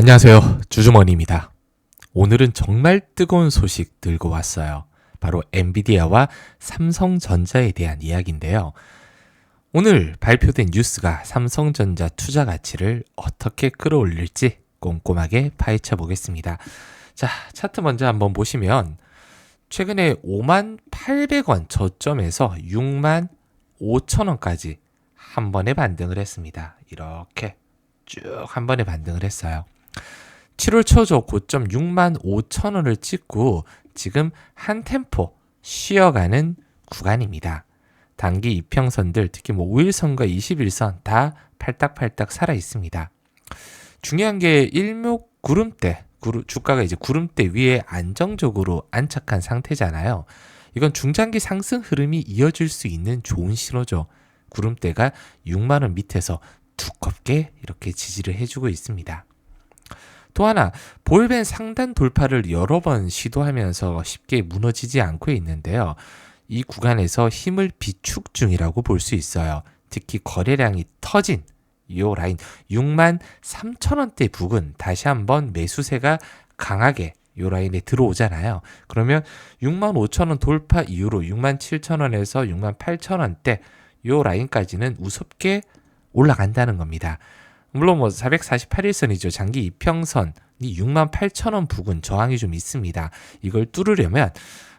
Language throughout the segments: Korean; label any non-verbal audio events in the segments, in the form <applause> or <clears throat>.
안녕하세요. 주주머니입니다. 오늘은 정말 뜨거운 소식 들고 왔어요. 바로 엔비디아와 삼성전자에 대한 이야기인데요. 오늘 발표된 뉴스가 삼성전자 투자 가치를 어떻게 끌어올릴지 꼼꼼하게 파헤쳐 보겠습니다. 자, 차트 먼저 한번 보시면 최근에 5만 800원 저점에서 6만 5천 원까지 한 번에 반등을 했습니다. 이렇게 쭉 한 번에 반등을 했어요. 7월 초저 고점 6만 5천 원을 찍고 지금 한 템포 쉬어가는 구간입니다. 단기 이평선들 특히 뭐 5일선과 21선 다 팔딱팔딱 살아 있습니다. 중요한 게 일목 구름대 구름, 주가가 이제 구름대 위에 안정적으로 안착한 상태잖아요. 이건 중장기 상승 흐름이 이어질 수 있는 좋은 신호죠. 구름대가 6만 원 밑에서 두껍게 이렇게 지지를 해주고 있습니다. 또 하나 볼벤 상단 돌파를 여러 번 시도하면서 쉽게 무너지지 않고 있는데요. 이 구간에서 힘을 비축 중이라고 볼 수 있어요. 특히 거래량이 터진 이 라인 6만 3천 원대 부근 다시 한번 매수세가 강하게 이 라인에 들어오잖아요. 그러면 6만 5천 원 돌파 이후로 6만 7천 원에서 6만 8천 원대 이 라인까지는 우습게 올라간다는 겁니다. 물론 뭐 448일선이죠. 장기 이평선이 6만 8천 원 부근 저항이 좀 있습니다. 이걸 뚫으려면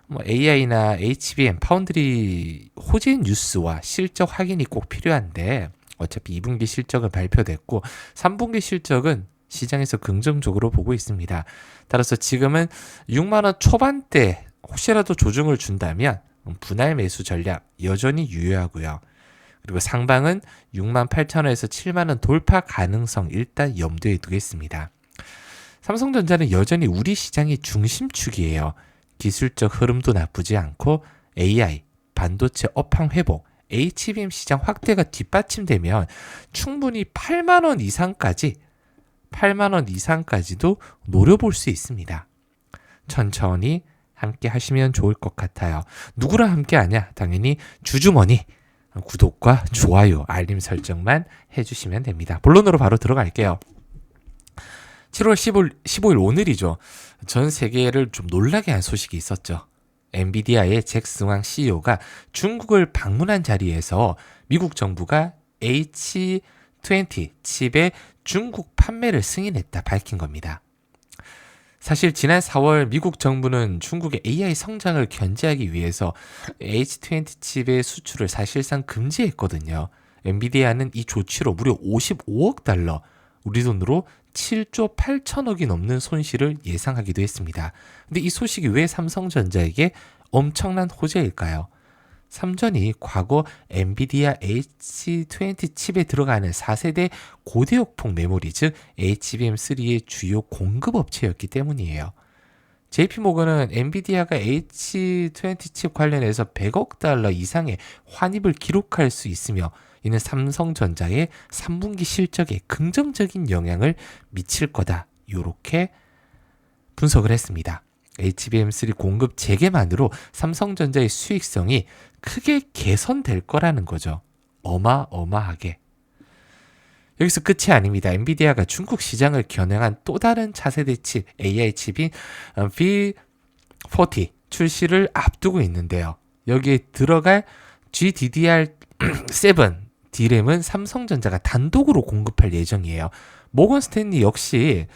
뭐 AI나 HBM 파운드리 호재 뉴스와 실적 확인이 꼭 필요한데 어차피 2분기 실적은 발표됐고 3분기 실적은 시장에서 긍정적으로 보고 있습니다. 따라서 지금은 6만 원 초반대 혹시라도 조정을 준다면 분할 매수 전략 여전히 유효하고요. 그리고 상방은 6만 8천 원에서 7만 원 돌파 가능성 일단 염두에 두겠습니다. 삼성전자는 여전히 우리 시장의 중심축이에요. 기술적 흐름도 나쁘지 않고 AI, 반도체 업황 회복, HBM 시장 확대가 뒷받침되면 충분히 8만 원 이상까지 8만 원 이상까지도 노려볼 수 있습니다. 천천히 함께 하시면 좋을 것 같아요. 누구랑 함께 하냐? 당연히 주주머니 구독과 좋아요, 알림 설정만 해주시면 됩니다. 본론으로 바로 들어갈게요. 7월 15일, 15일 오늘이죠. 전 세계를 좀 놀라게 한 소식이 있었죠. 엔비디아의 잭 스왕 CEO가 중국을 방문한 자리에서 미국 정부가 H20 칩의 중국 판매를 승인했다 밝힌 겁니다. 사실 지난 4월 미국 정부는 중국의 AI 성장을 견제하기 위해서 H20 칩의 수출을 사실상 금지했거든요. 엔비디아는 이 조치로 무려 55억 달러, 우리 돈으로 7조 8천억이 넘는 손실을 예상하기도 했습니다. 근데 이 소식이 왜 삼성전자에게 엄청난 호재일까요? 삼전이 과거 엔비디아 H20 칩에 들어가는 4세대 고대역폭 메모리 즉 HBM3의 주요 공급 업체였기 때문이에요. JP모건은 엔비디아가 H20 칩 관련해서 100억 달러 이상의 환입을 기록할 수 있으며 이는 삼성전자의 3분기 실적에 긍정적인 영향을 미칠 거다. 이렇게 분석을 했습니다. HBM3 공급 재개만으로 삼성전자의 수익성이 크게 개선될 거라는 거죠. 어마어마하게. 여기서 끝이 아닙니다. 엔비디아가 중국 시장을 겨냥한 또 다른 차세대 칩 AI 칩인 V40 출시를 앞두고 있는데요. 여기에 들어갈 GDDR7 D램은 <clears throat> 삼성전자가 단독으로 공급할 예정이에요. 모건 스탠리 역시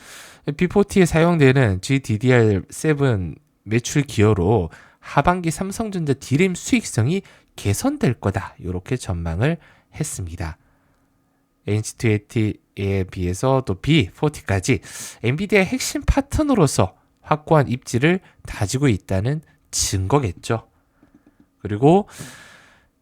B40에 사용되는 GDDR7 매출 기여로 하반기 삼성전자 D램 수익성이 개선될 거다. 이렇게 전망을 했습니다. NC280에 비해서 또 B40까지 엔비디아의 핵심 파트너로서 확고한 입지를 다지고 있다는 증거겠죠. 그리고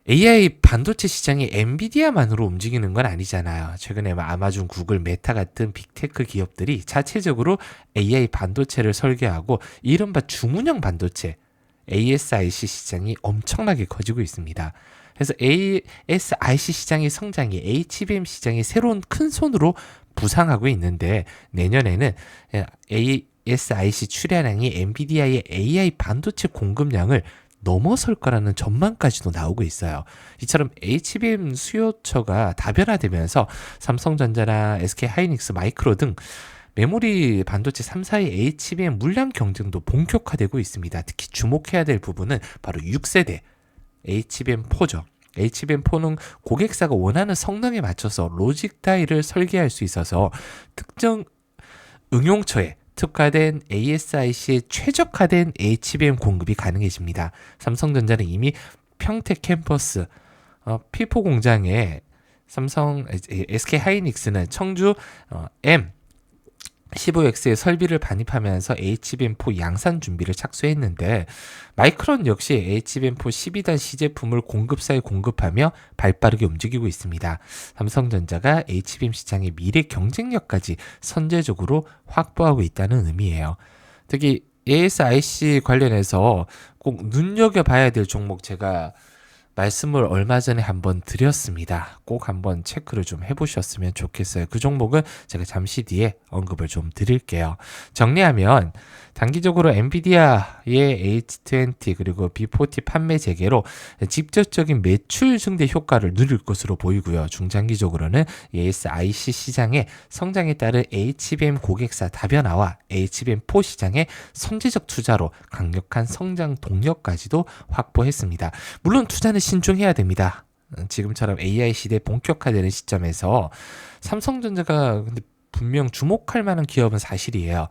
AI 반도체 시장이 엔비디아만으로 움직이는 건 아니잖아요. 최근에 뭐 아마존, 구글, 메타 같은 빅테크 기업들이 자체적으로 AI 반도체를 설계하고 이른바 주문형 반도체 ASIC 시장이 엄청나게 커지고 있습니다. 그래서 ASIC 시장의 성장이 HBM 시장의 새로운 큰 손으로 부상하고 있는데 내년에는 ASIC 출하량이 엔비디아의 AI 반도체 공급량을 넘어설 거라는 전망까지도 나오고 있어요. 이처럼 HBM 수요처가 다변화되면서 삼성전자나 SK 하이닉스, 마이크로 등 메모리 반도체 3사의 HBM 물량 경쟁도 본격화되고 있습니다. 특히 주목해야 될 부분은 바로 6세대 HBM4죠. HBM4는 고객사가 원하는 성능에 맞춰서 로직 다이를 설계할 수 있어서 특정 응용처에 특화된 ASIC에 최적화된 HBM 공급이 가능해집니다. 삼성전자는 이미 평택 캠퍼스 어, P4 공장에 삼성 SK 하이닉스는 청주 어, M 15X의 설비를 반입하면서 HBM4 양산 준비를 착수했는데 마이크론 역시 HBM4 12단 시제품을 공급사에 공급하며 발빠르게 움직이고 있습니다. 삼성전자가 HBM 시장의 미래 경쟁력까지 선제적으로 확보하고 있다는 의미예요. 특히 ASIC 관련해서 꼭 눈여겨봐야 될 종목 제가 말씀을 얼마 전에 한번 드렸습니다. 꼭 한번 체크를 좀 해보셨으면 좋겠어요. 그 종목은 제가 잠시 뒤에 언급을 좀 드릴게요. 정리하면 단기적으로 엔비디아의 H20 그리고 B40 판매 재개로 직접적인 매출 증대 효과를 누릴 것으로 보이고요. 중장기적으로는 ASIC 시장의 성장에 따른 HBM 고객사 다변화와 HBM4 시장의 선제적 투자로 강력한 성장 동력까지도 확보했습니다. 물론 투자는 신중해야 됩니다. 지금처럼 AI 시대 본격화되는 시점에서 삼성전자가 근데 분명 주목할 만한 기업은 사실이에요.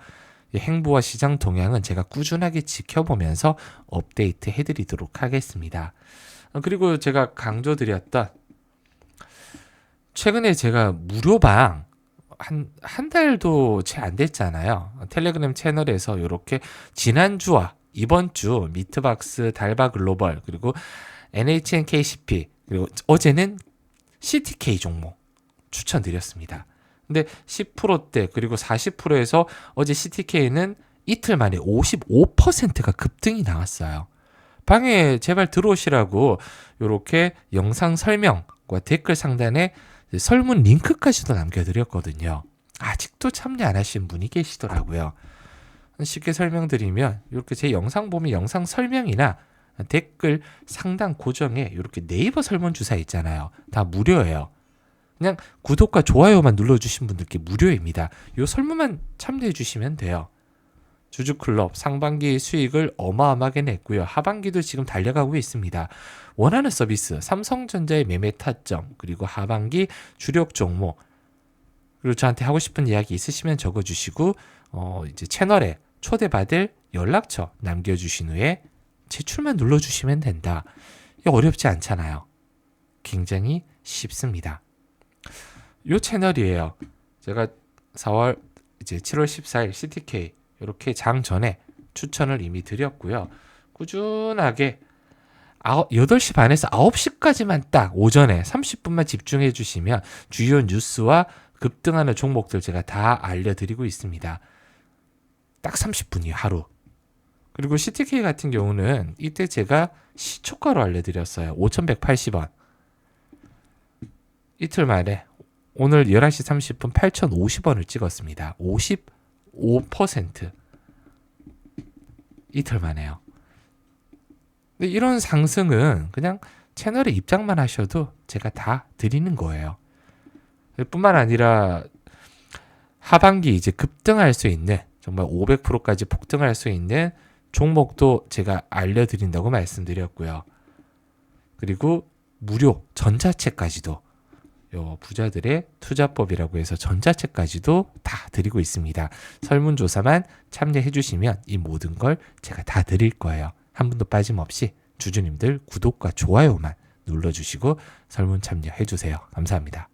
행보와 시장 동향은 제가 꾸준하게 지켜보면서 업데이트 해드리도록 하겠습니다. 어, 그리고 제가 강조드렸던 최근에 제가 무료방 한, 한 달도 채 안 됐잖아요. 텔레그램 채널에서 이렇게 지난주와 이번 주 미트박스 달바 글로벌 그리고 NHN KCP 그리고 어제는 CTK 종목 추천드렸습니다. 근데 10%대 그리고 40%에서 어제 CTK는 이틀 만에 55%가 급등이 나왔어요. 방에 제발 들어오시라고 이렇게 영상 설명과 댓글 상단에 설문 링크까지도 남겨드렸거든요. 아직도 참여 안 하신 분이 계시더라고요. 쉽게 설명드리면 이렇게 제 영상 보면 영상 설명이나 댓글 상단 고정에 이렇게 네이버 설문 주사 있잖아요. 다 무료예요. 그냥 구독과 좋아요만 눌러주신 분들께 무료입니다. 이 설문만 참여해 주시면 돼요. 주주클럽 상반기 수익을 어마어마하게 냈고요. 하반기도 지금 달려가고 있습니다. 원하는 서비스, 삼성전자의 매매 타점, 그리고 하반기 주력 종목, 그리고 저한테 하고 싶은 이야기 있으시면 적어주시고, 어, 이제 채널에 초대받을 연락처 남겨주신 후에 제출만 눌러주시면 된다. 어렵지 않잖아요. 굉장히 쉽습니다. 요 채널이에요. 제가 4월 이제 7월 14일 CTK 이렇게 장 전에 추천을 이미 드렸고요. 꾸준하게 8시 반에서 9시까지만 딱 오전에 30분만 집중해 주시면 주요 뉴스와 급등하는 종목들 제가 다 알려드리고 있습니다. 딱 30분이요, 하루. 그리고 CTK 같은 경우는 이때 제가 시초가로 알려드렸어요. 5,180원. 이틀 만에 오늘 11시 30분 8,050원을 찍었습니다. 55% 이틀 만에요. 근데 이런 상승은 그냥 채널에 입장만 하셔도 제가 다 드리는 거예요. 뿐만 아니라 하반기 이제 급등할 수 있는 정말 500%까지 폭등할 수 있는 종목도 제가 알려드린다고 말씀드렸고요. 그리고 무료 전자책까지도 요 부자들의 투자법이라고 해서 전자책까지도 다 드리고 있습니다. 설문조사만 참여해 주시면 이 모든 걸 제가 다 드릴 거예요. 한 분도 빠짐없이 주주님들 구독과 좋아요만 눌러주시고 설문 참여해 주세요. 감사합니다.